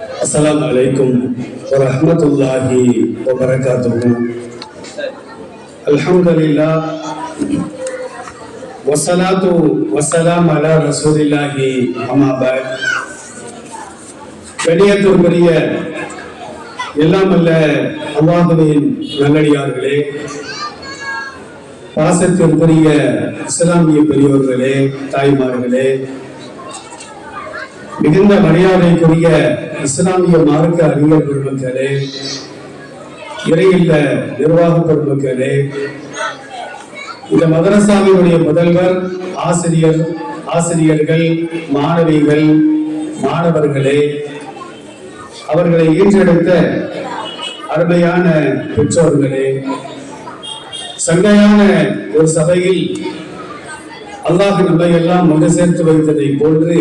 அஸ்லாம் வலைக்கும் வரமத்துல்லாஹி வபரகாத்துஹு. அல்ஹம்துலில்லா வசலாத்து வசலாம் அலா ரசூலில்லாஹி அம்மாபாய் பெரிய எல்லாம் அல்ல அல்லாஹுவின் நல்லடியார்களே. பாசத்திற்குரிய இஸ்லாமிய பெரியோர்களே தாய்மார்களே. மிகுந்த மரியாதைக்குரிய இஸ்லாமிய மார்க்க அறிஞர் பெருமக்களே இறையில்ல நிர்வாக பெருமக்களே இந்த மதரசாவினுடைய முதல்வர் ஆசிரியர் ஆசிரியர்கள் மாணவிகள் மாணவர்களே அவர்களை ஈன்றெடுத்த அருமையான பெற்றோர்களே சங்கையான ஒரு சபையில் அல்லாஹ் நம்மை எல்லாம் ஒன்று சேர்த்து வைத்ததை போன்று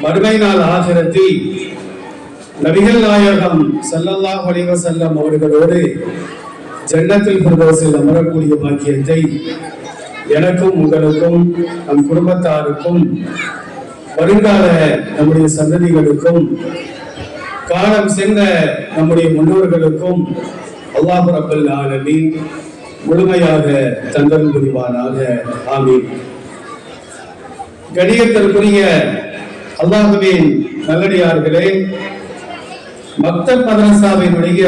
மறுமை நாள் ஆகிரத்தில் நபிகள் நாயகம் ஸல்லல்லாஹு அலைஹி செல்லம் அவர்களோடு ஜன்னத்தில் பிரதோசில் அமரக்கூடிய பாக்கியத்தை எனக்கும் உங்களுக்கும் நம் குடும்பத்தாருக்கும் வருங்கால நம்முடைய சந்ததிகளுக்கும் காலம் சென்ற நம்முடைய முன்னோர்களுக்கும் அல்லாஹ் ரப்பல் ஆலமீன் முழுமையாக தந்தல் புரிவானாக. ஆமீன். கணியத்திற்குரிய அல்லாஹுவின் நல்லடியார்களே மக்தப் மதரசாவினுடைய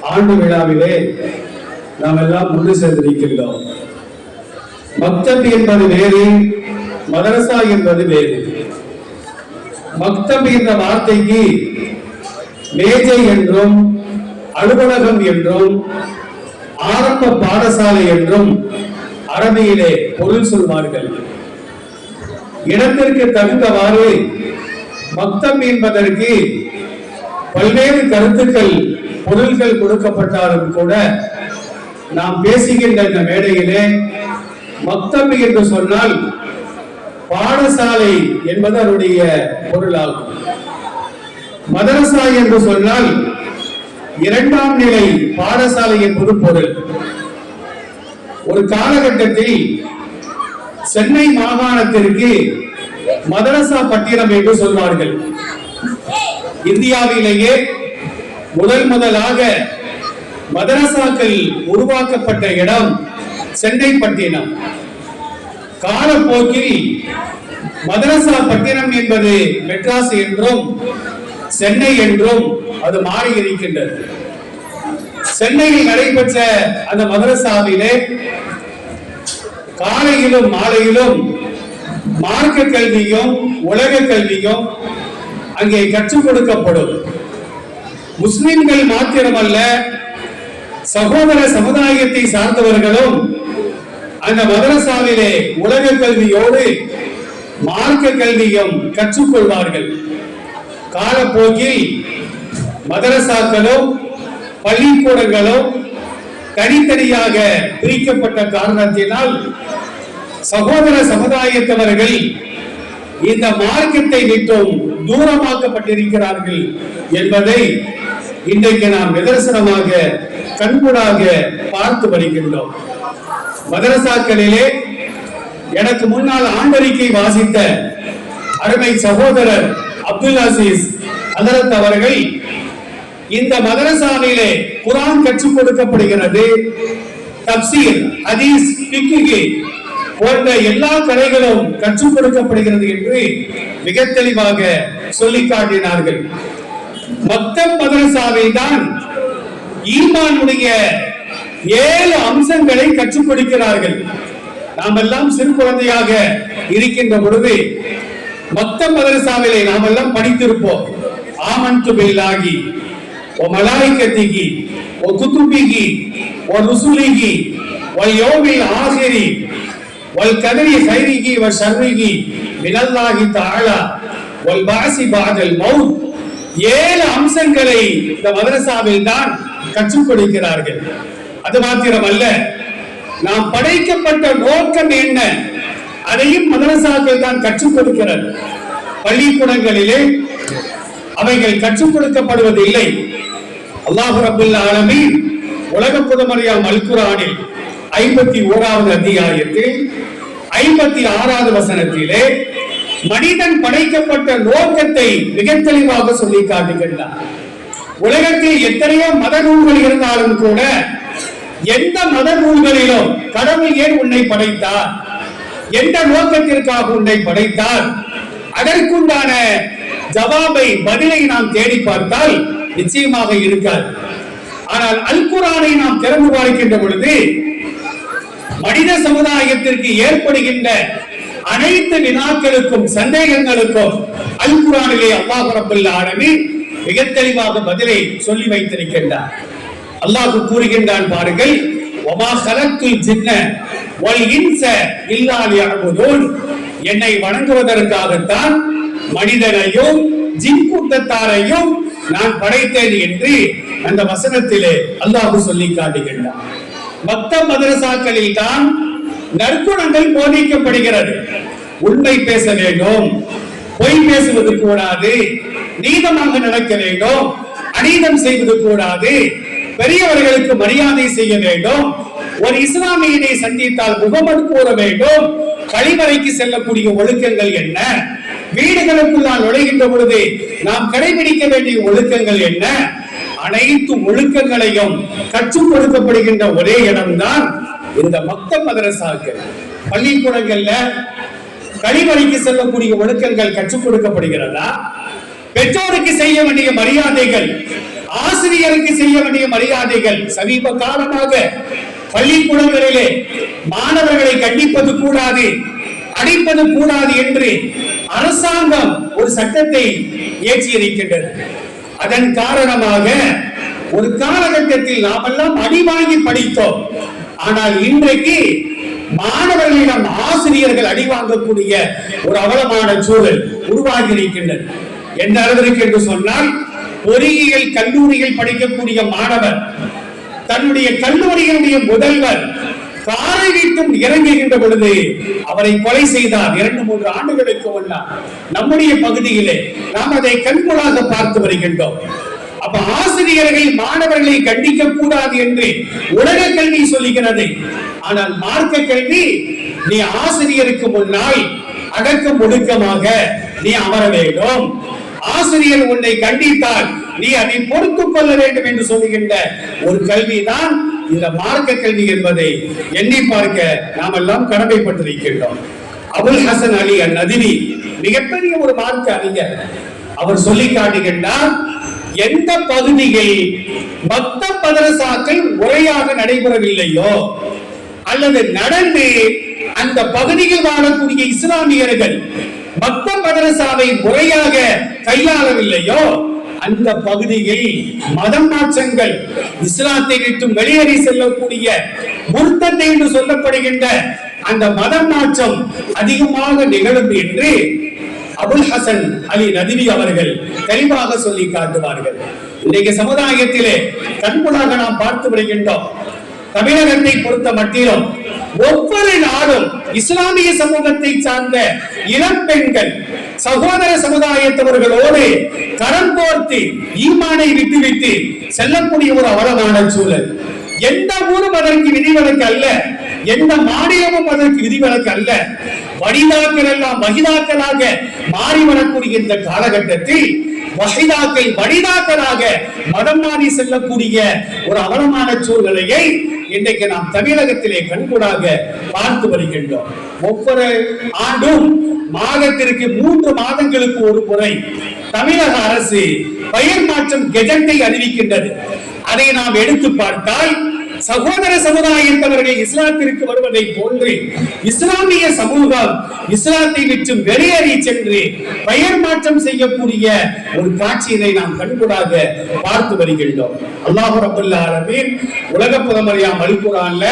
ஆண்டு விழாவிலே நாம் எல்லாம் ஒன்று சேர்ந்திருக்கின்றோம். மக்தப் என்பது வேறு மதரசா என்பது வேறு. மக்தப் என்ற வார்த்தைக்கு மேஜை என்றும் அலுவலகம் என்றும் ஆரம்ப பாடசாலை என்றும் அரபியிலே பொருள் சொல்வார்கள். இடத்திற்கு தகுந்தவாறு பக்தம் என்பதற்கு பல்வேறு கருத்துக்கள் பொருள்கள் கொடுக்கப்பட்டாலும் கூட நாம் பேசுகின்ற இந்த மேடையிலே மக்தம் என்று சொன்னால் பாடசாலை என்பது அதனுடைய பொருளாகும். மதரசா என்று சொன்னால் இரண்டாம் நிலை பாடசாலை என்பது பொருள் ஒரு காலகட்டத்தில் சென்னை மாகாணத்திற்கு மதரசா பட்டினம் என்று சொல்வார்கள். இந்தியாவிலேயே முதல் முதலாக மதரசாக்கள் உருவாக்கப்பட்ட இடம் சென்னை பட்டினம். காலப்போக்கில் மதரசா பட்டினம் என்பது மெட்ராஸ் என்றும் சென்னை என்றும் அது மாறி இருக்கின்றது சென்னையில் நடைபெற்ற அந்த மதரசாவிலே காலையிலும் மாலையிலும் மார்க்க கல்வியும் உலக கல்வியும் அங்கே கற்றுக் கொடுக்கப்படும். முஸ்லிம்கள் மாத்திரமல்ல சகோதர சமுதாயத்தை சார்ந்தவர்களும் அந்த மதரசாவிலே உலக கல்வியோடு மார்க்க கல்வியும் கற்றுக்கொள்வார்கள் காலப்போக்கில் மதரசாக்களும் பள்ளிக்கூடங்களும் தனித்தனியாக பிரிக்கப்பட்ட காரணத்தினால் சகோதர சமுதாயத்தவர்கள் இந்த மார்க்கத்தை விட்டும் தூரமாக்கப்பட்டிருக்கிறார்கள் என்பதை இன்றைக்கு நாம் நிதர்சனமாக கண்கூடாக பார்த்து வருகின்றோம். மதரசாக்களிலே எனக்கு முன்னால் ஆண்டறிக்கை வாசித்த அருமை சகோதரர் அப்துல் அசீஸ் அதரத் அவர்கள் இந்த மதரசாவிலே குரான் கற்றுக் கொடுக்கப்படுகிறது. தப்சீர் ஹதீஸ் போன்ற எல்லா கலைகளும் கற்றுக் கொடுக்கப்படுகிறது என்று மிக தெளிவாக சொல்லி காட்டினார்கள். மக்தப் மதரசாவை தான் ஈமானுடைய ஏழு அம்சங்களை கற்றுக் கொடுக்கிறார்கள். நாம் எல்லாம் சிறு குழந்தையாக இருக்கின்ற பொழுது மொத்த மதரசாவிலே நாம் எல்லாம் படித்திருப்போம். ஆமன் பில்லாகி ஓ மலாய்கத்திகி ஓ குத்துபிகி ஓ ருசுலிகி ஓ யோமில் ஆசிரி வல் கதரி ஹைரிகி வ ஷர்ரிகி மினல்லாஹி தஆலா வல் பாசி பாதல் மவுத் ஏழு அம்சங்களை இந்த மதரசாவில் தான் கற்றுக் கொடுக்கிறார்கள். அது மாத்திரமல்ல நாம் படைக்கப்பட்ட நோக்கம் என்ன? அதையும் மதரசாக்கள் தான் கற்றுக் கொடுக்கிறது. பள்ளிக்கூடங்களிலே அவைகள் கற்றுக் கொடுக்கப்படுவதில்லை. அல்லாஹு ரபுல் ஆலமி உலக புதமறியாம் அல்குரானில் ஐம்பத்தி ஓராவது அத்தியாயத்தில் ஐம்பத்தி ஆறாவது வசனத்திலே மனிதன் படைக்கப்பட்ட நோக்கத்தை மிக தெளிவாக சொல்லி காட்டுகின்றார். உலகத்தில் எத்தனையோ மத நூல்கள் இருந்தாலும் கூட எந்த மத நூல்களிலும் கடவுள் ஏன் உன்னை படைத்தார்? எந்த நோக்கத்திற்காக உன்னை படைத்தார்? அதற்குண்டான ஜவாபை பதிலை நாம் தேடி பார்த்தால் நிச்சயமாக இருக்காது. ஆனால் அல்குரானை நாம் திறந்து பார்க்கின்ற பொழுது மனித சமுதாயத்திற்கு ஏற்படுகின்ற அனைத்து வினாக்களுக்கும் சந்தேகங்களுக்கும் அல்குரானிலே அல்லாஹ் ரபுல்ல ஆரம்பி மிக தெளிவாக பதிலை சொல்லி வைத்திருக்கின்றார். அல்லாஹ் கூறுகின்றான் பாருங்கள் ஒமா கலத்துல் ஜின்ன வல் இன்ச இல்லா என்னை வணங்குவதற்காகத்தான் மனிதனையும் ஜின் கூட்டத்தாரையும் நான் படைத்தேன் என்று அந்த வசனத்திலே அல்லாஹு சொல்லி காட்டுகின்றான். மத்த மதரசாக்களில் தான் நற்குணங்கள் போதிக்கப்படுகிறது. உண்மை பேச வேண்டும். பொய் பேசுவது கூடாது. நீதமாக நடக்க வேண்டும். அநீதம் செய்வது கூடாது. பெரியவர்களுக்கு மரியாதை செய்ய வேண்டும். ஒரு இஸ்லாமியனை சந்தித்தால் முகமது கூற வேண்டும். கழிவறைக்கு செல்லக்கூடிய ஒழுக்கங்கள் என்ன? வீடுகளுக்குள்ளால் நுழைகின்ற பொழுது நாம் கடைபிடிக்க வேண்டிய ஒழுக்கங்கள் என்ன? அனைத்து ஒழுக்கங்களையும் கற்றுக் கொடுக்கப்படுகின்ற ஒரே இடம்தான் இந்த மக்க மதரசாக்கள். பள்ளிக்கூடங்கள்ல கழிவறைக்கு செல்லக்கூடிய ஒழுக்கங்கள் கற்றுக் கொடுக்கப்படுகிறதா? பெற்றோருக்கு செய்ய வேண்டிய மரியாதைகள் ஆசிரியருக்கு செய்ய வேண்டிய மரியாதைகள் சமீப காலமாக பள்ளிக்கூடங்களிலே மாணவர்களை கண்டிப்பது கூடாது. அடைப்பது கூடாது என்று அரசாங்கம் ஒரு சட்டத்தை இயற்றியிருக்கின்றது அதன் காரணமாக ஒரு காலகட்டத்தில் நாமெல்லாம் அடிவாங்கி படித்தோம். ஆனால் இன்றைக்கு மாணவர்களிடம் ஆசிரியர்கள் அடிவாங்கக்கூடிய ஒரு அவலமான சூழல் உருவாகி இருக்கின்றது. எந்த அளவிற்கு என்று சொன்னால் பொறியியல் கல்லூரியில் படிக்கக்கூடிய மாணவர் தன்னுடைய கல்லூரியினுடைய முதல்வர் காரை வீட்டும் இறங்குகின்ற பொழுது அவரை கொலை செய்தார். இரண்டு மூன்று ஆண்டுகளுக்கு முன்னால் நம்முடைய பகுதியிலே நாம் அதை கண்கூடாக பார்த்து வருகின்றோம். அப்ப ஆசிரியர்கள் மாணவர்களை கண்டிக்க கூடாது என்று உலக கல்வி சொல்லுகிறது. ஆனால் மார்க்க கல்வி நீ ஆசிரியருக்கு முன்னால் அடக்கம் ஒடுக்கமாக நீ அமர வேண்டும். ஆசிரியர் உன்னை கண்டித்தால் நீ அதை பொறுத்துக் கொள்ள வேண்டும் என்று சொல்லுகின்ற ஒரு கல்விதான் இந்த மார்க்க கல்வி என்பதை எண்ணி பார்க்க நாம் எல்லாம் கடமைப்பட்டிருக்கின்றோம். அபுல் ஹசன் அலி அன் நதிவி மிகப்பெரிய ஒரு மார்க்க அறிஞர். அவர் சொல்லி காட்டுகின்றார் எந்த பகுதியில் பக்த மதரசாக்கள் முறையாக நடைபெறவில்லையோ அல்லது நடந்து அந்த பகுதியில் வாழக்கூடிய இஸ்லாமியர்கள் பக்த மதரசாவை முறையாக கையாளவில்லையோ அந்த பகுதியில் மதம் மாற்றங்கள் இஸ்லாத்தை விட்டு வெளியேறி செல்லக்கூடிய முர்த்தத்தை என்று சொல்லப்படுகின்ற அந்த மதம் மாற்றம் அதிகமாக நிகழும் என்று அபுல் ஹசன் அலி நதிவி அவர்கள் தெளிவாக சொல்லி காட்டுவார்கள். இன்றைக்கு சமுதாயத்திலே கண்புலாக நாம் பார்த்து வருகின்றோம். தமிழகத்தை பொறுத்த மட்டிலும் ஒவ்வொரு நாளும் இஸ்லாமிய சமூகத்தை சார்ந்த இளம் பெண்கள் சகோதர சமுதாயத்தவர்களோடு கரம் கோர்த்து ஈமானை விட்டுவிட்டு செல்லக்கூடிய ஒரு அவலமான சூழல். எந்த ஊரும் அதற்கு விதிவிலக்கு அல்ல எந்த மாநிலமும் அதற்கு விதிவிலக்கு அல்ல. வடிதாக்கள் எல்லாம் மகிதாக்களாக மாறி வரக்கூடிய இந்த காலகட்டத்தில் வகைதாக்கள் வடிதாக்கராக மதம் மாறி செல்லக்கூடிய ஒரு அவலமான சூழ்நிலையை இன்றைக்கு நாம் தமிழகத்திலே கண்கூடாக பார்த்து வருகின்றோம். ஒவ்வொரு ஆண்டும் மாதத்திற்கு மூன்று மாதங்களுக்கு ஒரு முறை தமிழக அரசு பெயர் மாற்றம் கெஜெட்டை அறிவிக்கின்றது. அதை நாம் எடுத்து பார்த்தால் சகோதர சமுதாயத்தவர்கள் இஸ்லாத்திற்கு வருவதை போன்று இஸ்லாமிய சமூகம் இஸ்லாத்தை விட்டு வெளியேறி சென்று பெயர் மாற்றம் செய்யக்கூடிய ஒரு காட்சியினை நாம் கண்கூடாக பார்த்து வருகின்றோம். அல்லாஹு ரபுல்லா உலக பிரதமரியாம் அல்குரான்ல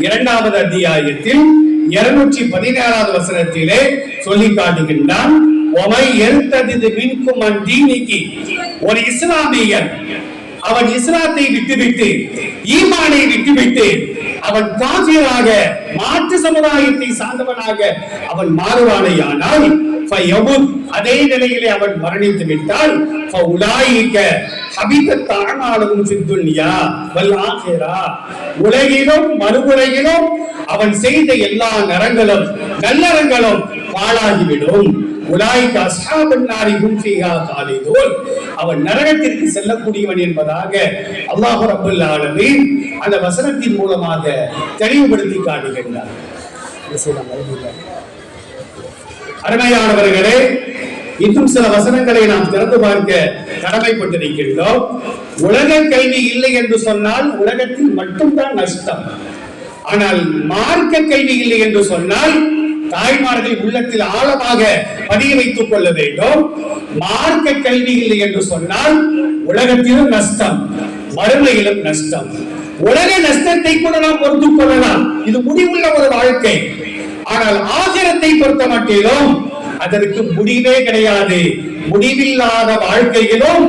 இரண்டாவது அத்தியாயத்தில் இருநூற்றி பதினேழாவது வசனத்திலே சொல்லி காட்டுகின்றான் ஒமை எழுத்தது மின்கும் அன் ஒரு இஸ்லாமியன் அவன் இஸ்லாத்தை விட்டுவிட்டு ஈமானை விட்டுவிட்டு அவன் காபிராக மாற்று சமுதாயத்தை சார்ந்தவனாக அவன் மாறுவானை ஆனால் அதே நிலையிலே அவன் மரணித்து விட்டால் ஃபஉலாயிக ஹபிதத் அஅமாலுஹும் உலகிலும் மறுமுறையிலும் அவன் செய்த எல்லா நரங்களும் நல்லறங்களும் பாழாகிவிடும். உலாய்க்கு அஸ்ஹாபன் நாரி குன்ஃபிஹா அவன் நரகத்திற்கு செல்லக்கூடியவன் என்பதாக அல்லாஹ் ரப்பல் ஆலமீன் அந்த வசனத்தின் மூலமாக தெளிவுபடுத்தி காட்டுகின்றார் அருமையானவர்களே இன்னும் சில வசனங்களை நாம் திறந்து பார்க்க கடமைப்பட்டிருக்கின்றோம். உலக கல்வி இல்லை என்று சொன்னால் உலகத்தில் மட்டும்தான் நஷ்டம். ஆனால் மார்க்க கல்வி இல்லை என்று சொன்னால் தாய்மார்கள் உள்ளத்தில் ஆழமாக பதிய வைத்துக் கொள்ள வேண்டும். மார்க்க கல்வி இல்லை என்று சொன்னால் உலகத்திலும் நஷ்டம் மறுமையிலும் நஷ்டம். உலக நஷ்டத்தை கூட நாம் பொறுத்துக் கொள்ளலாம். இது முடிவுள்ள ஒரு வாழ்க்கை. ஆனால் ஆசிரத்தை பொறுத்த மட்டிலும் அதற்கு முடிவே கிடையாது. முடிவில்லாத வாழ்க்கையிலும்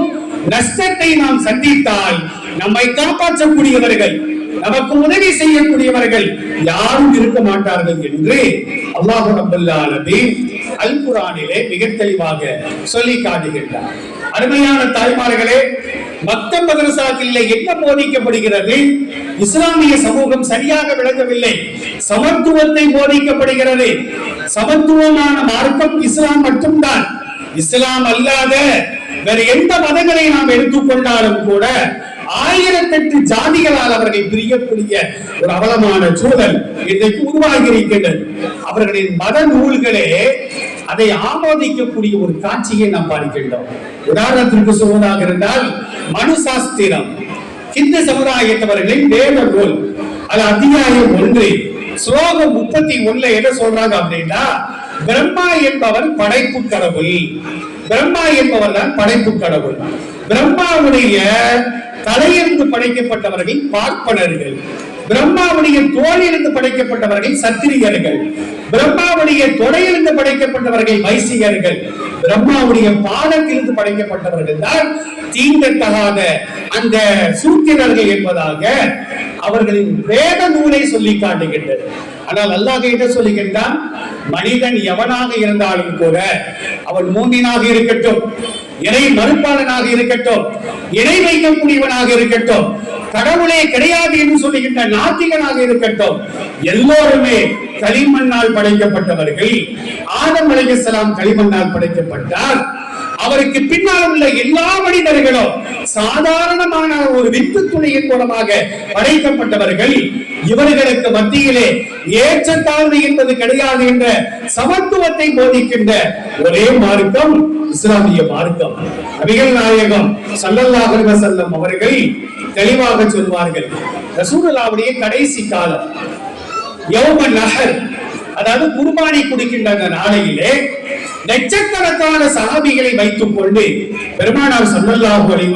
நஷ்டத்தை நாம் சந்தித்தால் நம்மை காப்பாற்றக்கூடியவர்கள் நமக்கு உதவி செய்யக்கூடியவர்கள் யாரும் இருக்க மாட்டார்கள் என்று அல்லாஹு ரப்பல் அல் குர்ஆனிலே மிக தெளிவாக சொல்லி காட்டுகின்றார். அருமையான தாய்மார்களே மத்த மதரசாக்களிலே என்ன போதிக்கப்படுகிறது? இஸ்லாமிய சமூகம் சரியாக விளங்கவில்லை. சமத்துவத்தை போதிக்கப்படுகிறது. சமத்துவமான மார்க்கம் இஸ்லாம் மட்டும்தான். இஸ்லாம் அல்லாத வேற எந்த மதங்களை நாம் எடுத்துக்கொண்டாலும் கூட ஆயிரத்தெட்டு ஜாதிகளால் அவர்கள் பிரியக்கூடிய ஒரு அவலமான சூழல் இன்றைக்கு உருவாகி இருக்கின்றது. அவர்களின் மத நூல்களே அதை ஆமோதிக்கக்கூடிய ஒரு காட்சியை நாம் பார்க்கின்றோம். உதாரணத்திற்கு சொல்வதாக இருந்தால் மனு சாஸ்திரம் இந்து சமுதாயத்தவர்களின் வேத நூல் அது அத்தியாயம் ஒன்று. ஸ்லோகம் முப்பத்தி ஒண்ணுல என்ன சொல்றாங்க அப்படின்னா பிரம்மா என்பவர் படைப்பு கடவுள். பிரம்மா என்பவர் தான் படைப்பு கடவுள். பிரம்மாவுடைய தலையிருந்து படைக்கப்பட்டவர்கள் பார்ப்பனர்கள். பிரம்மாவுடைய தோளிலிருந்து படைக்கப்பட்டவர்கள் சத்திரியர்கள். பிரம்மாவுடைய தொடையிலிருந்து படைக்கப்பட்டவர்கள் வைசிகர்கள். பிரம்மாவுடைய பாதத்திலிருந்து படைக்கப்பட்டவர்கள் தான் தீண்டத்தகாத அந்த சூத்திரர்கள் என்பதாக அவர்களின் வேத நூலை சொல்லி காட்டுகின்றது. ஆனால் அல்லாஹ் என்ன சொல்லுகின்றான்? மனிதன் எவனாக இருந்தாலும் கூட அவன் மூமினாக இருக்கட்டும் இறை மறுப்பாளனாக இருக்கட்டும் இணை வைக்கக்கூடியவனாக இருக்கட்டும் கடவுளே கிடையாது என்று சொல்லுகின்ற நாத்திகனாக இருக்கட்டும் எல்லோருமே களிமண்ணால் படைக்கப்பட்டவர்கள். ஆதம் அலைஹிஸ்ஸலாம் களிமண்ணால் படைக்கப்பட்டார். அவருக்கு பின்னால் உள்ள எல்லா மனிதர்களும் சாதாரணமான ஒரு வித்து துணையின் மூலமாக படைக்கப்பட்டவர்கள். இவர்களுக்கு மத்தியிலே ஏற்றத்தாழ்வு என்பது கிடையாது என்ற சமத்துவத்தை போதிக்கின்ற ஒரே மார்க்கம் இஸ்லாமிய மார்க்கம். அபிகள் நாயகம் ஸல்லல்லாஹு செல்லம் அவர்கள் தெளிவாக சொல்வார்கள் ரசூலாவுடைய கடைசி காலம் யௌம நகர் அதாவது குர்பானி குடிக்கின்ற அந்த நாளையிலே லட்சக்கணக்கான சஹாபிகளை வைத்துக் கொண்டு பெருமானார் ஸல்லல்லாஹு அலைஹி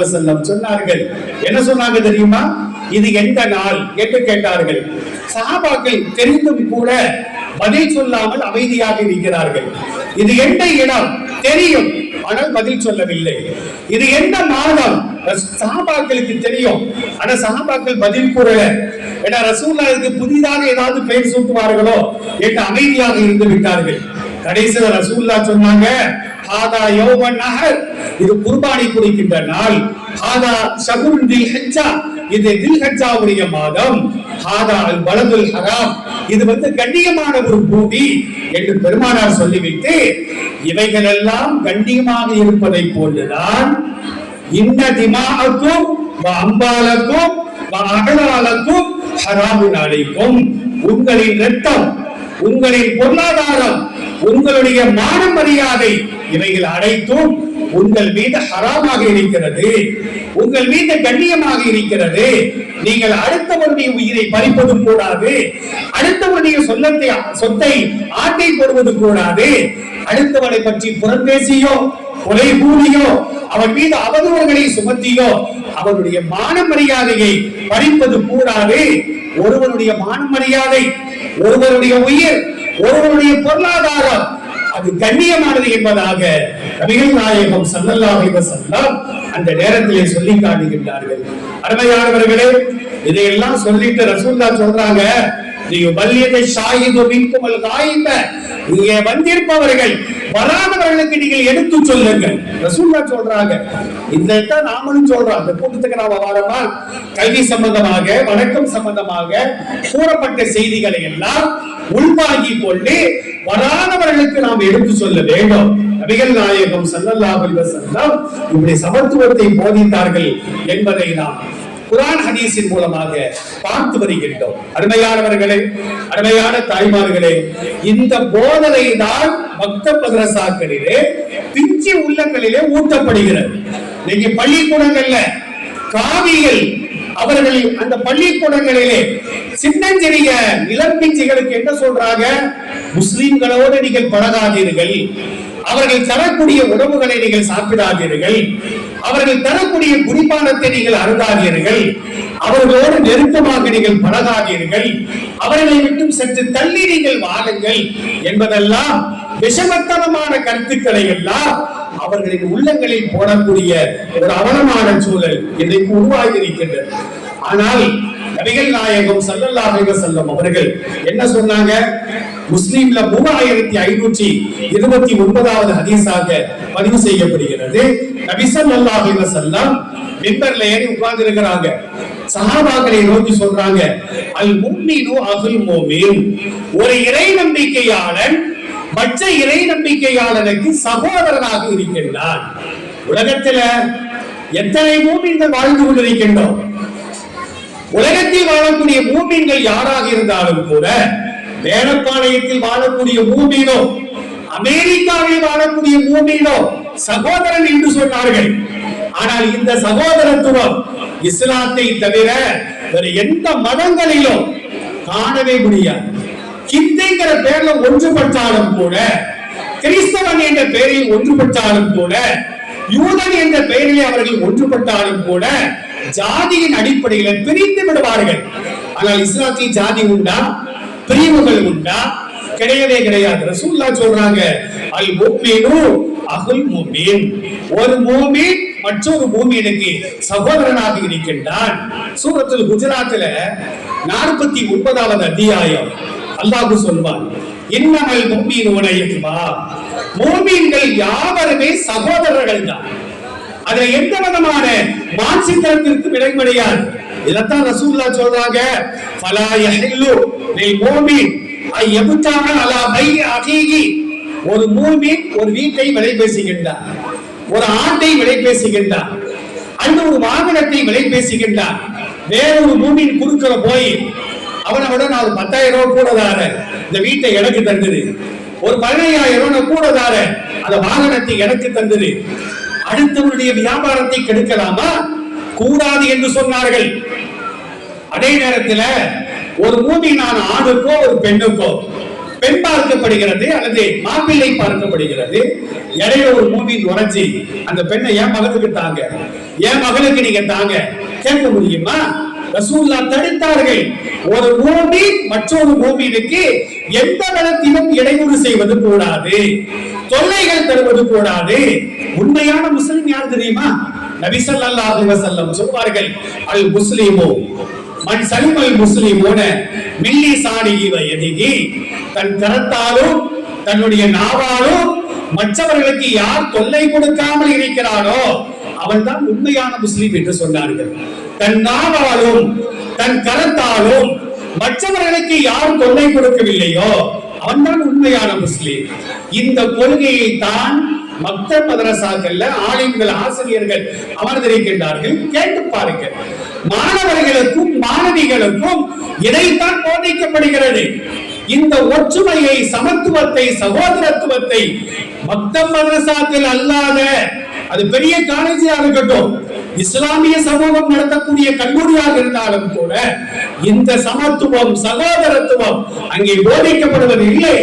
சொன்னார்கள். என்ன சொன்னாங்க தெரியுமா? இது எந்த நாள்? என்று கேட்டார்கள். சஹாபாக்கள் தெரிந்தும் கூட பதில் சொல்லாமல் அமைதியாக இருக்கிறார்கள். இது எந்த இடம்? தெரியும். ஆனால் பதில் சொல்லவில்லை. இது எந்த மாதம்? சஹாபாக்களுக்கு தெரியும். ஆனா சஹாபாக்கள் பதில் கூறல. ஏன்னா ரசூல்லாவுக்கு புதிதாக ஏதாவது பெயர் சூட்டுவார்களோ என்று அமைதியாக இருந்து விட்டார்கள். கடைசியில ரசூல்லா சொன்னாங்க ஹாதா யௌமன் நஹர். இது குர்பானி குடிக்கின்ற நாள். ஹாதா ஷகுன் தில் ஹஜ்ஜா. இது தில் ஹஜ்ஜாவுடைய மாதம். ஹாதா அல் பலதுல் ஹராம். இது வந்து கண்ணியமான ஒரு பூமி என்று பெருமானார் சொல்லிவிட்டு இவைகள் எல்லாம் கண்ணியமாக இருப்பதை போன்றுதான் இந்த திமாவுக்கும் அம்பாலக்கும் அகலாலக்கும் ஹராமின் அழைக்கும் உங்களின் ரத்தம் உங்களின் பொருளாதாரம் உங்களுடைய மான மரியாதை இவைகள் அனைத்தும் உங்கள் மீது ஹராமாக இருக்கிறது. உங்கள் மீது கண்ணியமாக இருக்கிறது. நீங்கள் அடுத்தவருடைய உயிரை பறிப்பதும் கூடாது. அடுத்தவருடைய சொல்லத்தை சொத்தை ஆட்டை போடுவது கூடாது. அடுத்தவனை பற்றி புறம்பேசியோ கொலை கூலியோ அவன் மீது அவதூறுகளை சுமத்தியோ அவனுடைய மான மரியாதையை பறிப்பது கூடாது. ஒருவனுடைய மான மரியாதை ஒருவருடைய உயிர் ஒருவருடைய பொருளாதாரம் அது கண்ணியமானது என்பதாக நபிகள் நாயகம் ஸல்லல்லாஹு அலைஹி அந்த நேரத்திலே சொல்லி காட்டுகின்றார்கள். அருமையானவர்களே இதையெல்லாம் சொல்லிட்டு ரசூல்லா சொல்றாங்க லியுபல்லிக ஷாஹிது மின்குமல் காயிப. இங்கே வந்திருப்பவர்கள் வராதவர்களுக்கு நீங்கள் எடுத்து சொல்லுங்கள். ரசூல்லா சொல்றாங்க இதைத்தான் தான் நாமளும் சொல்றோம். அந்த கூட்டத்துக்கு நாம வாரமா? கல்வி சம்பந்தமாக வணக்கம் சம்பந்தமாக கூறப்பட்ட செய்திகளை எல்லாம் உள்வாங்கி கொண்டு வராதவர்களுக்கு நாம் எடுத்து சொல்ல வேண்டும். நபிகள் நாயகம் ஸல்லல்லாஹு அலைஹி வஸல்லம் இப்படி சமத்துவத்தை போதித்தார்கள் என்பதை நாம் குரான் ஹதீஸின் மூலமாக பார்த்து வருகின்றோம். அருமையானவர்களே அருமையான தாய்மார்களே இந்த போதனை தான் பக்த மதரசாக்களிலே பிஞ்சி உள்ளங்களிலே ஊட்டப்படுகிறது. இன்னைக்கு பள்ளிக்கூடங்கள்ல காவியல் அவர்கள் அந்த பள்ளிக்கூடங்களிலே சின்னஞ்சிறிய இளம்பிஞ்சிகளுக்கு என்ன சொல்றாங்க? முஸ்லிம்களோடு நீங்கள் பழகாதீர்கள். அவர்கள் தரக்கூடிய உணவுகளை நீங்கள் சாப்பிடாதீர்கள். அவர்கள் தரக்கூடிய குடிபானத்தை நீங்கள் அருந்தாதீர்கள். அவர்களோடு நெருக்கமாக நீங்கள் பழகாதீர்கள். அவர்களை விட்டும் சற்று தள்ளி நீங்கள் வாழுங்கள் என்பதெல்லாம் விஷமத்தனமான கருத்துக்களை எல்லாம் அவர்களின் உள்ளங்களில் போடக்கூடிய ஒரு அவலமான சூழல் இன்றைக்கு உருவாகி இருக்கின்றது ஆனால் நபிகள் நாயகம் ஸல்லல்லாஹு அலைஹி அவர்கள் என்ன சொன்னாங்க? முஸ்லீம்ல மூவாயிரத்தி ஐநூற்றி இருபத்தி ஒன்பதாவது ஹதீஸாக பதிவு செய்யப்படுகிறது. நபி ஸல்லல்லாஹு செல்லம் வஸல்லம் ஏறி உட்கார்ந்து இருக்கிறாங்க சகாபாக்களை நோக்கி சொல்றாங்க அல் முஃமினு அகுல் மோமின். ஒரு இறை நம்பிக்கையாளன் மற்ற இறை நம்பிக்கையாளனுக்கு சகோதரனாக இருக்கின்றான். உலகத்துல எத்தனை மூமின்கள் வாழ்ந்து கொண்டிருக்கின்றோம்? உலகத்தில் வாழக்கூடிய மூமின்கள் யாராக இருந்தாலும் கூட வேடப்பாளையத்தில் வாழக்கூடிய மூமீனோ அமெரிக்காவில் வாழக்கூடிய மூமீனோ சகோதரன் என்று சொன்னார்கள். ஆனால் இந்த சகோதரத்துவம் இஸ்லாத்தை தவிர வேறு எந்த மதங்களிலும் காணவே முடியாது. ஹிந்துங்கிற பேர்ல ஒன்றுபட்டாலும் கூட கிறிஸ்தவன் என்ற பெயரில் ஒன்றுபட்டாலும் கூட யூதன் என்ற பெயரிலே அவர்கள் ஒன்றுபட்டாலும் கூட ஜாதியின் அடிப்படையில பிரிந்து விடுவார்கள். ஆனால் இஸ்லாத்தில் ஜாதி உண்டா? பிரிவுகள் உண்டா? கிடையவே கிடையாது. ரசூல்லா சொல்றாங்க அல் முஃமினு அகுல் மூமீன் ஒரு மூமி மற்றொரு மூமீனுக்கு சகோதரனாக இருக்கின்றான். சூரத்தில் குஜராத்தில் நாற்பத்தி ஒன்பதாவது அத்தியாயம். அல்லாஹு சொல்வார் இன்னமல் முஃமினூன யக்மா. மூமின்கள் யாவருமே சகோதரர்கள் தான் அதுல எந்த விதமான மாற்றித்தனத்திற்கும் விலை கிடையாது. இதைத்தான் ரசூல்லா சொல்றாங்க ஃபலா யஹில்லு லில் மூமின். ஐ யபுத்தா அலா பை அகீகி. ஒரு மூமீன் ஒரு வீட்டை விலை பேசுகின்றார் ஒரு ஆட்டை விலை பேசுகின்றார் அந்த ஒரு வாகனத்தை விலை பேசுகின்றார் வேறொரு மூமின் குறுக்கிற போய் அவனை விட நான் ஒரு பத்தாயிரம் ரூபாய் கூட தாரேன் இந்த வீட்டை எனக்கு தந்தது. ஒரு பதினையாயிரம் ரூபாய் நான் கூட தாரேன் அந்த வாகனத்தை எனக்கு தந்தது. அடுத்தவருடைய வியாபாரத்தை கெடுக்கலாமா? கூடாது என்று சொன்னார்கள். அதே நேரத்தில் ஒரு மூமினான ஆணுக்கோ ஒரு பெண்ணுக்கோ பெண் பார்க்கப்படுகிறது அல்லது மாப்பிள்ளை பார்க்கப்படுகிறது. இடையில ஒரு மூவி உரைச்சி அந்த பெண்ணை என் மகனுக்கு தாங்க. என் மகளுக்கு நீங்க தாங்க. கேட்க முடியுமா? ரசூல்லா தடுத்தார்கள். ஒரு பூமி மற்றொரு மூமினுக்கு எந்த விதத்திலும் இடையூறு செய்வது கூடாது. தொல்லைகள் தருவது கூடாது. உண்மையான முஸ்லிம் யார் தெரியுமா? நபி ஸல்லல்லாஹு சொல்வார்கள் அல் முஸ்லிமோ மண் சலிமல் முஸ்லிமோன மில்லி சாடி வயதிகி தன் கரத்தாலும் தன்னுடைய நாவாலும் மற்றவர்களுக்கு யார் தொல்லை கொடுக்காமல் இருக்கிறாரோ அவன் தான் உண்மையான முஸ்லீம் என்று சொன்னார்கள். தன் நாவாலும் தன் கரத்தாலும் மற்றவர்களுக்கு யாரும் தொல்லை கொடுக்கவில்லையோ அவன்தான் உண்மையான முஸ்லீம். இந்த கொள்கையை தான் மக்த மதரசாக்கள்ல ஆலிம்கள் ஆசிரியர்கள் அமர்ந்திருக்கின்றார்கள் கேட்டு பாருங்க மாணவர்களுக்கும் மாணவிகளுக்கும் இதைத்தான் போதிக்கப்படுகிறது. இந்த ஒற்றுமையை சமத்துவத்தை சகோதரத்துவத்தை மக்த மதரசாக்கள் அல்லாத அது பெரிய காலேஜா இருக்கட்டும் இஸ்லாமிய சமூகம் நடத்தக்கூடிய கல்லூரியாக இருந்தாலும் கூட இந்த சமத்துவம் சகோதரத்துவம் அங்கே போதிக்கப்படுவது இல்லை.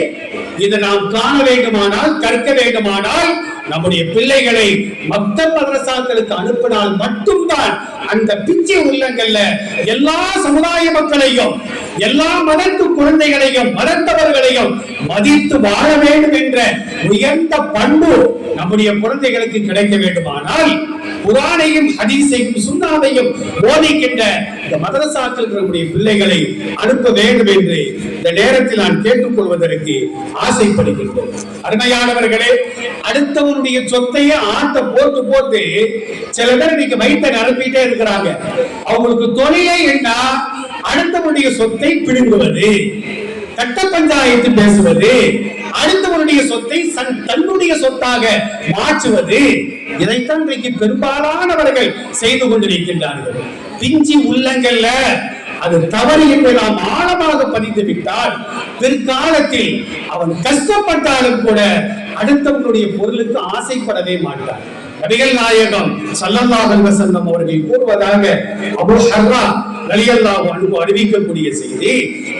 இதை நாம் காண வேண்டுமானால் கற்க வேண்டுமானால் நம்முடைய பிள்ளைகளை மத்த மதரசாக்களுக்கு அனுப்பினால் மட்டும்தான் அந்த பிச்சை உள்ளங்கள்ல எல்லா சமுதாய மக்களையும் எல்லா மதத்து குழந்தைகளையும் மதத்தவர்களையும் மதித்து வாழ வேண்டும் என்ற உயர்ந்த பண்பு நம்முடைய குழந்தைகளுக்கு கிடைக்க வேண்டுமானால் குரானையும் ஹதீஸையும் சுண்ணாவையும் போதிக்கின்ற இந்த மதரசாக்கள் இருக்கக்கூடிய பிள்ளைகளை அனுப்ப வேண்டும் என்று இந்த நேரத்தில் நான் கேட்டுக்கொள்வதற்கு ஆசைப்படுகின்றேன். அருமையானவர்களே அடுத்தவனுடைய சொத்தையே ஆட்ட போட்டு போட்டு சில பேர் இன்னைக்கு வயிற்றை நிரப்பிட்டே இருக்கிறாங்க. அவங்களுக்கு தொழிலே என்ன? அடுத்தவனுடைய சொத்தை பிடுங்குவது சட்ட பஞ்சாயத்து பேசுவது அடுத்தவனுடைய சொத்தை சன்- தன்னுடைய சொத்தாக மாற்றுவது. இதைத்தான் இன்றைக்கு பெரும்பாலானவர்கள் செய்து கொண்டிருக்கின்றார்கள். பிஞ்சி உள்ளங்கள்ல அது தவறு என்று நாம் ஆழமாக பதிந்து விட்டால் பிற்காலத்தில் அவன் கஷ்டப்பட்டாலும் கூட அடுத்தவனுடைய பொருளுக்கு ஆசைப்படவே மாட்டான். நபிகள் நாயகம் சல்லல்லாஹல் வசந்தம் அவர்கள் கூறுவதாக அபு ஹர்ரா ரலியல்லாஹு அன்ஹு அறிவிக்கக்கூடிய செய்தி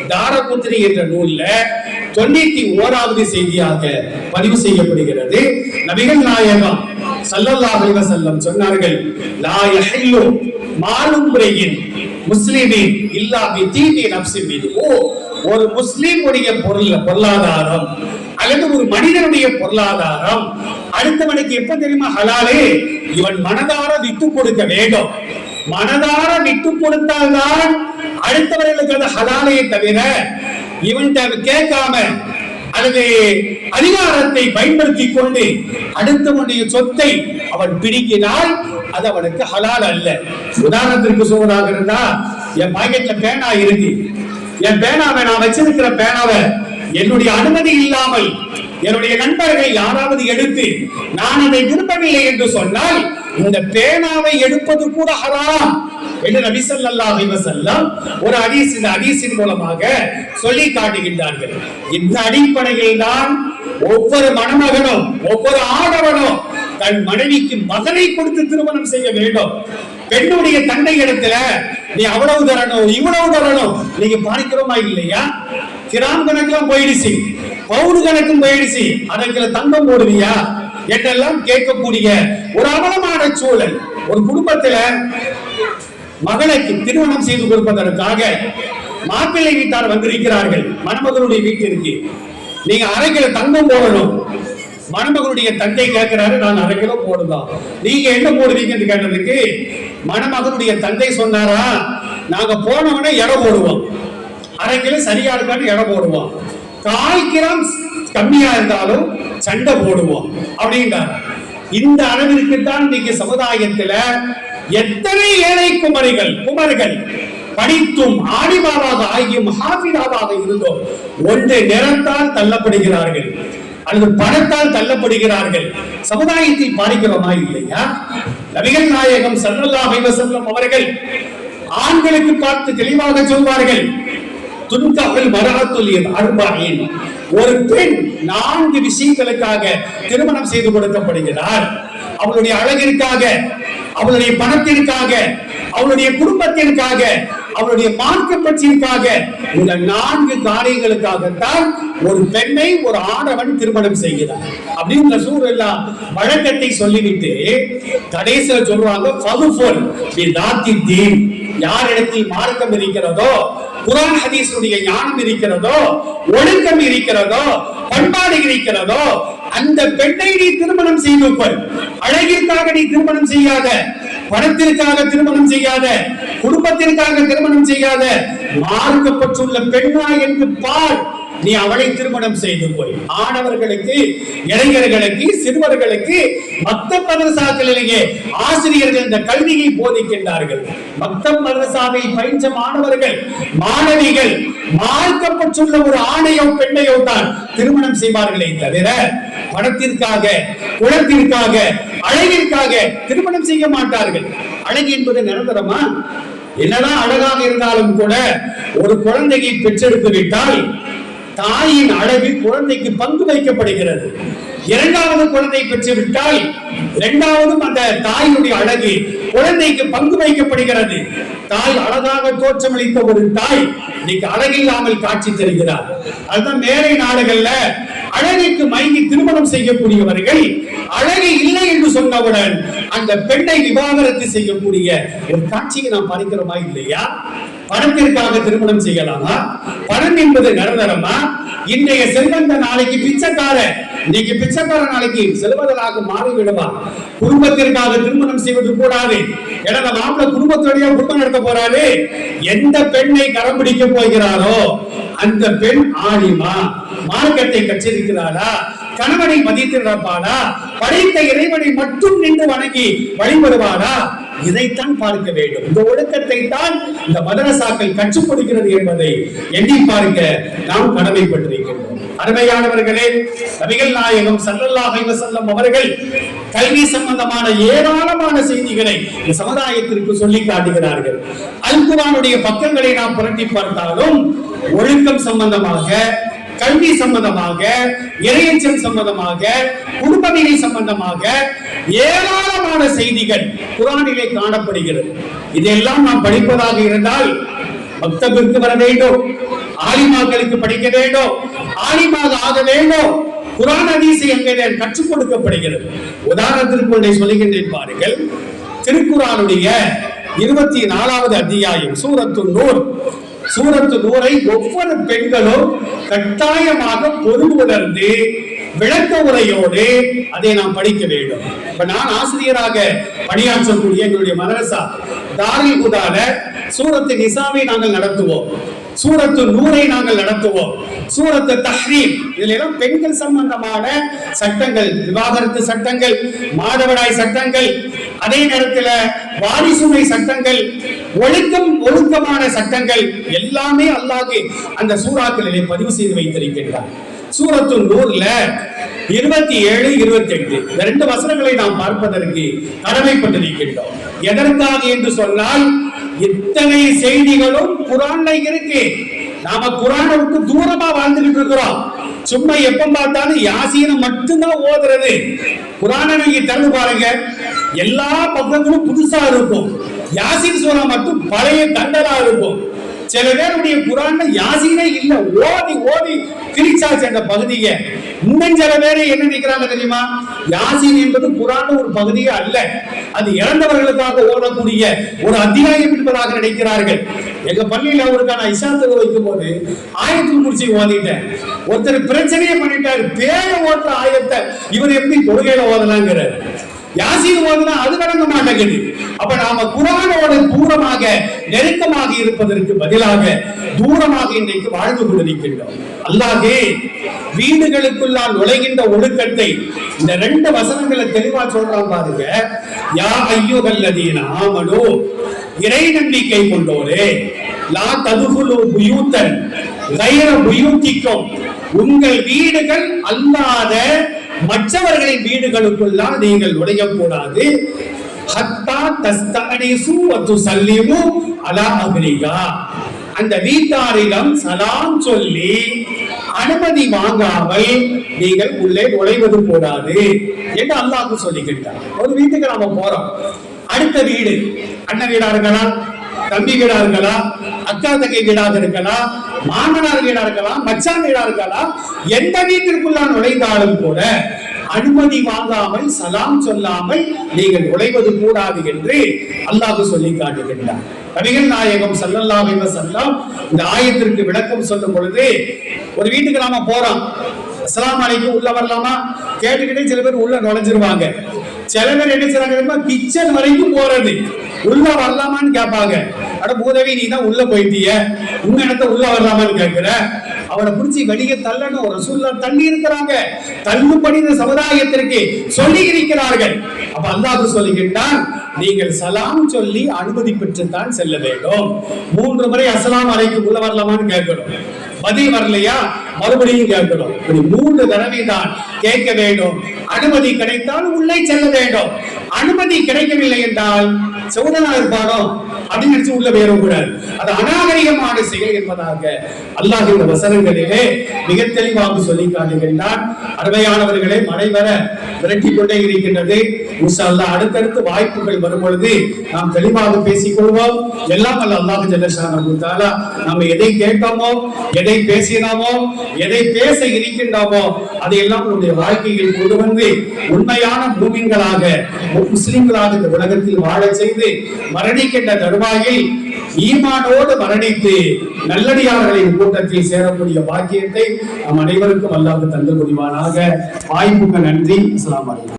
தாரபுத்திரி என்ற நூல்ல தொண்ணூத்தி ஓராவது செய்தியாக பதிவு செய்யப்படுகிறது. நபிகள் நாயகம் ஸல்லல்லாஹு செல்லம் சொன்னார்கள் லா யஹில்லு மாலும் முறையின் முஸ்லிமின் இல்லா பி நப்சி மீது. ஓ ஒரு முஸ்லிமுடைய பொருள் பொருளாதாரம் அல்லது ஒரு மனிதனுடைய பொருளாதாரம் அடுத்தவனுக்கு எப்ப தெரியுமா? ஹலாலே இவன் மனதார விட்டு கொடுக்க வேண்டும். மனதார விட்டு கொடுத்தால்தான் அடுத்தவர்களுக்கு அது ஹலாலே தவிர இவன்கிட்ட கேட்காம அல்லது அதிகாரத்தை பயன்படுத்தி கொண்டு அடுத்தவனுடைய சொத்தை அவன் பிடிக்கினால் அது அவனுக்கு ஹலால் அல்ல. உதாரணத்திற்கு சொல்வதாக இருந்தா என் பாக்கெட்ல பேனா இருக்கு. என் பேனாவை நான் வச்சிருக்கிற பேனாவை என்னுடைய அனுமதி இல்லாமல் என்னுடைய நண்பர்கள் யாராவது எடுத்து நான் அதை விரும்பவில்லை என்று சொன்னால் இந்த பேனாவை எடுப்பது கூட ஹராம் என்று நபி ஸல்லல்லாஹு அலைஹி வஸல்லம் ஒரு ஹதீஸ் இந்த ஹதீஸின் மூலமாக சொல்லி காட்டுகின்றார்கள். இந்த அடிப்படையில் தான் ஒவ்வொரு மணமகனும் ஒவ்வொரு ஆடவனும் தன் மனைவிக்கு மகனை கொடுத்து திருமணம் செய்ய வேண்டும். பெண்ணுடைய தந்தை இடத்துல நீ அவ்வளவு தரணும் இவ்வளவு தரணும் நீங்க பார்க்கிறோமா இல்லையா? கிராம் கணக்கெல்லாம் போயிடுச்சு. பவுனு கணக்கும் போயிடுச்சு. அதற்குல தங்கம் போடுவியா? என்றெல்லாம் கேட்கக்கூடிய ஒரு அவலமான சூழல். ஒரு குடும்பத்துல மகளுக்கு திருமணம் செய்து கொடுப்பதற்காக மாப்பிள்ளை வீட்டார் வந்திருக்கிறார்கள். மணமகனுடைய வீட்டிற்கு. நீங்க அரைக்கில தங்கம் போடணும். மணமகனுடைய தந்தை கேட்கிறாரு நான் அரை கிலோ போடுதான் நீங்க என்ன போடுவீங்கன்னு கேட்டதுக்கு மணமகனுடைய தந்தை சொன்னாரா நாங்க போனவனே இடம் போடுவோம். அரை கிலோ சரியா இருக்கான்னு இடம் போடுவோம். கால் கிராம் கம்மியா இருந்தாலும் சண்டை போடுவோம். அப்படின்றார் இந்த அளவிற்கு தான் இன்னைக்கு சமுதாயத்துல எத்தனை ஏழை குமரிகள் குமரிகள் படித்தும் ஆடிமாவாக ஆகியும் ஹாஃபிதாவாக இருந்தோம் ஒன்று நிறத்தால் தள்ளப்படுகிறார்கள் அல்லது பணத்தால் தள்ளப்படுகிறார்கள். சமுதாயத்தில் பாதிக்கிறோமா இல்லையா? நபிகள் நாயகம் ஸல்லல்லாஹு அலைஹி அவர்கள் ஆண்களுக்கு பார்த்து தெளிவாக சொல்வார்கள் துன்கபில் மரகத்துல் அர்பாயின் ஒரு பெண் நான்கு விஷயங்களுக்காக திருமணம் செய்து கொடுக்கப்படுகிறார். அவளுடைய அழகிற்காக அவளுடைய பணத்திற்காக அவளுடைய குடும்பத்திற்காக அவளுடைய மார்க்க பற்றிற்காக இந்த நான்கு காரியங்களுக்காகத்தான் ஒரு பெண்ணை ஒரு ஆடவன் திருமணம் செய்கிறார். அப்படின்னு சூழல்லா வழக்கத்தை சொல்லிவிட்டு கடைசியில் சொல்றாங்க ஃபதுஃபுல் பி யாரிடத்தில் மார்க்கம் இருக்கிறதோ குரான் ஹதீஸுடைய ஞானம் இருக்கிறதோ ஒழுக்கம் இருக்கிறதோ பண்பாடு இருக்கிறதோ அந்த பெண்ணை நீ திருமணம் செய்து கொள். அழகிற்காக நீ திருமணம் செய்யாத பணத்திற்காக திருமணம் செய்யாத குடும்பத்திற்காக திருமணம் செய்யாத மார்க்கப்பட்டுள்ள பெண்ணா என்று பார். நீ அவளை திருமணம் செய்து போய் ஆடவர்களுக்கு இளைஞர்களுக்கு சிறுவர்களுக்கு மத்த மதரசாக்களிலேயே ஆசிரியர்கள் இந்த கல்வியை போதிக்கின்றார்கள். மத்த மதரசாவை பயின்ற மாணவர்கள் மாணவிகள் மார்க்கப்பட்டுள்ள ஒரு ஆணையோ பெண்ணையோ தான் திருமணம் செய்வார்களே தவிர பணத்திற்காக குளத்திற்காக அழகிற்காக திருமணம் செய்ய மாட்டார்கள். அழகு என்பது நிரந்தரமா? என்னதான் அழகாக இருந்தாலும் கூட ஒரு குழந்தையை பெற்றெடுத்து விட்டால் தாயின் அழகு குழந்தைக்கு பங்கு வைக்கப்படுகிறது இரண்டாவது குழந்தை பெற்று விட்டால் இரண்டாவதும் அந்த தாயினுடைய அழகு குழந்தைக்கு பங்கு வைக்கப்படுகிறது தாய் அழகாக தோற்றமளித்த ஒரு தாய் இன்னைக்கு அழகில்லாமல் காட்சி தருகிறார். அதுதான் மேலை நாடுகள்ல அழகுக்கு மயங்கி திருமணம் செய்யக்கூடியவர்கள் அழகு இல்லை என்று சொன்னவுடன் அந்த பெண்ணை விவாகரத்து செய்யக்கூடிய ஒரு காட்சியை நாம் பார்க்கிறோமா இல்லையா? பணத்திற்காக திருமணம் செய்யலாமா? பணம் என்பது நிரந்தரமா? இன்றைய செல்வந்த நாளைக்கு பிச்சைக்கார இன்னைக்கு பிச்சைக்கார நாளைக்கு செல்வதலாக மாறி குடும்பத்திற்காக திருமணம் செய்வது கூடாது. எனது அந்த மாப்பிள்ளை குடும்பத்தோடய குடும்பம் நடத்த போறாரு. எந்த பெண்ணை கரம் பிடிக்க போகிறாரோ அந்த பெண் ஆலிமா மார்க்கத்தை கற்றிருக்கிறாளா? கணவனை மதித்து நடப்பாளா படைத்த இறைவனை மட்டும் நின்று வணங்கி வழிபடுவாளா இதைத்தான் பார்க்க வேண்டும். இந்த ஒழுக்கத்தை தான் இந்த மதரசாக்கள் கற்றுக் கொடுக்கிறது என்பதை எண்ணி பார்க்க நாம் கடமைப்பட்டிருக்கின்றோம். அருமையானவர்களே நபிகள் நாயகம் ஸல்லல்லாஹு அலைஹி அவர்கள் கல்வி சம்பந்தமான ஏராளமான செய்திகளை இந்த சமுதாயத்திற்கு சொல்லி காட்டுகிறார்கள். அல்குவானுடைய பக்கங்களை நாம் புரட்டி பார்த்தாலும் ஒழுக்கம் சம்பந்தமாக கல்வி சம்பந்தமாக இறையச்சம் சம்பந்தமாக குடும்பவினை சம்பந்தமாக ஏராளமான செய்திகள் குரானிலே காணப்படுகிறது. இதெல்லாம் நாம் படிப்பதாக இருந்தால் பக்தர்களுக்கு வர வேண்டும் ஆலிமாக்களுக்கு படிக்க வேண்டும் ஆலிமாக ஆக வேண்டும். குரான் ஹதீஸை அங்கே கற்றுக் கொடுக்கப்படுகிறது. உதாரணத்திற்கு ஒன்றை சொல்லுகின்றேன் பாருங்கள். திருக்குறானுடைய இருபத்தி நாலாவது அத்தியாயம் சூரத்து நூல். சூரத்து நூரை ஒவ்வொரு பெண்களும் கட்டாயமாக பொருளுணர்ந்து விளக்க உரையோடு அதை நாம் படிக்க வேண்டும். இப்ப நான் ஆசிரியராக பணியாற்றக்கூடிய எங்களுடைய மதரசா தாரில் குதால சூரத்து நிசாவை நாங்கள் நடத்துவோம். சூரத்து நூரை நாங்கள் நடத்துவோம். சூரத்து தஹ்ரீம். இதுல எல்லாம் பெண்கள் சம்பந்தமான சட்டங்கள் விவாகரத்து சட்டங்கள் மாதவராய் சட்டங்கள் அதே நேரத்தில் வாரிசுமை சட்டங்கள் ஒழுக்கம் ஒழுக்கமான சட்டங்கள் எல்லாமே அல்லாஹ் அந்த சூறாக்களிலே பதிவு செய்து வைத்திருக்கின்றார். சூரத்து நூறுல இருபத்தி ஏழு இருபத்தி எட்டு இந்த ரெண்டு வசனங்களை நாம் பார்ப்பதற்கு கடமைப்பட்டிருக்கின்றோம். எதற்காக என்று சொன்னால் இத்தனை செய்திகளும் குரான்ல இருக்கு. நாம குரானுக்கு தூரமா வாழ்ந்துகிட்டு இருக்கிறோம். சும்மா எப்ப பார்த்தாலும் யாசீனை மட்டும்தான் ஓதுறது. குரானை நீங்க திறந்து பாருங்க. எல்லா பக்கங்களும் புதுசா இருக்கும். யாசின் சூறா மட்டும் பழைய தண்டலா இருக்கும். சில பேருடைய குரான்ல யாசீனே இல்ல. ஓதி ஓதி கிழிச்சாச்சு அந்த பகுதியை. இன்னும் சில பேர் என்ன நினைக்கிறாங்க தெரியுமா? யாசின் என்பது குரான் ஒரு பகுதியே அல்ல. அது இறந்தவர்களுக்காக ஓடக்கூடிய ஒரு அத்தியாயம் என்பதாக நினைக்கிறார்கள். எங்க பள்ளியில அவருக்கான இசாத்துல வைக்கும் போது ஆயத்தில் குறிச்சி ஓதிட்டேன். ஒருத்தர் பிரச்சனையே பண்ணிட்டாரு. பேர ஓட்டுற ஆயத்தை இவர் எப்படி தொழுகையில ஓதலாங்கிறார். யாசீன் ஓதுனா அது நடக்க மாட்டேங்குது. அப்ப நாம குரானோட தூரமாக நெருக்கமாக இருப்பதற்கு பதிலாக தூரமாக இன்றைக்கு வாழ்ந்து கொண்டிருக்கின்றோம். அல்லாதே வீடுகளுக்குள்ளால் நுழைகின்ற ஒழுக்கத்தை இந்த ரெண்டு வசனங்களை தெளிவா சொல்றான் பாருங்க. யா ஐயோகல்லதீன ஆமனோ இறை நம்பிக்கை கொண்டோரே லா ததுகுலு புயூத்தன் கைர புயூத்திக்கும் உங்கள் வீடுகள் அல்லாத மற்றவர்களின் வீடுகளுக்குள்ளால் நீங்கள் நுழையக்கூடாது. ஹத்தா தஸ்தனிசு வத்து சல்லிமு அலா அஹ்லிகா அந்த வீட்டாரிடம் சலாம் சொல்லி அனுமதி வாங்காமல் நீங்கள் உள்ளே நுழைவது கூடாது என்று அல்லாஹ் சொல்லிக்கிட்டார் ஒரு வீட்டுக்கு நாம போறோம். அடுத்த வீடு. அண்ணன் வீடா இருக்கலாம்? தம்பிகளா இருக்கலாம் அக்கா தங்கைகளாக இருக்கலாம் மாமனார்களா வீடா இருக்கலாம் மச்சான் வீடா இருக்கலாம் எந்த வீட்டிற்குள்ளா நுழைந்தாலும் கூட அனுமதி வாங்காமல் சலாம் சொல்லாமல் நீங்கள் நுழைவது கூடாது என்று அல்லாஹ் சொல்லி காட்டுகின்றார் நபிகள் நாயகம் ஸல்லல்லாஹு அலைஹி இந்த ஆயத்திற்கு விளக்கம் சொல்லும் பொழுது ஒரு வீட்டுக்கு நாம போறோம். அஸ்லாம் அலைக்கும் உள்ள வரலாமா? கேட்டுக்கிட்டே சில பேர் உள்ள நுழைஞ்சிருவாங்க. சில பேர் என்ன செய்றாங்க தெரியுமா கிச்சன் வரைக்கும் போறது. உள்ள வரலாமான்னு கேட்பாங்க. அட பூதவி நீ தான் உள்ள போயிட்டிய. உங்க இடத்த உள்ள வரலாமான்னு கேட்கிற? அவரை பிடிச்சி வெளியே தள்ளணும். ரசூல்லா தள்ளி இருக்கிறாங்க. தள்ளுபடி இந்த சமுதாயத்திற்கு சொல்லி இருக்கிறார்கள். அப்ப அல்லாஹ் சொல்லுகின்றான் நீங்கள் சலாம் சொல்லி அனுமதி பெற்றுத்தான் செல்ல வேண்டும். மூன்று முறை அசலாம் அறைக்கு உள்ள வரலாமான்னு கேட்கணும் பதில் வரலையா? மறுபடியும் கேட்கணும். இப்படி மூன்று தடவை தான் கேட்க வேண்டும். அனுமதி கிடைத்தால் உள்ளே செல்ல வேண்டும். அனுமதி கிடைக்கவில்லை என்றால் சோதனா இருப்பானோ அப்படின்னு நினைச்சு உள்ள போயிடக்கூடாது அது அநாகரிகமான செயல் என்பதாக அல்லாஹ் இந்த வசனங்களிலே மிக தெளிவாக சொல்லி காட்டுகின்றான். அருமையானவர்களை மழை வர விரட்டி கொண்டே இருக்கின்றது. இன்ஷா அடுத்தடுத்து வாய்ப்புகள் வரும் பொழுது நாம் தெளிவாக பேசிக் கொள்வோம். எல்லாம் அல்ல அல்லாஹ் ஜல்லஷானஹு நம்ம எதை கேட்டோமோ எதை பேசினோமோ எதை பேச இருக்கின்றோமோ அதையெல்லாம் நம்முடைய வாழ்க்கையில் கொண்டு வந்து உண்மையான பூமிங்களாக முஸ்லிம்களாக இந்த உலகத்தில் வாழச் செய்து மரணிக்கின்ற தருணம் தருவாயில் ஈமானோடு மரணித்து நல்லடியார்களின் கூட்டத்தில் சேரக்கூடிய பாக்கியத்தை நம் அனைவருக்கும் அல்லாது தந்து முடிவானாக வாய்ப்புக்கு நன்றி. அஸ்லாம் வலைக்கம்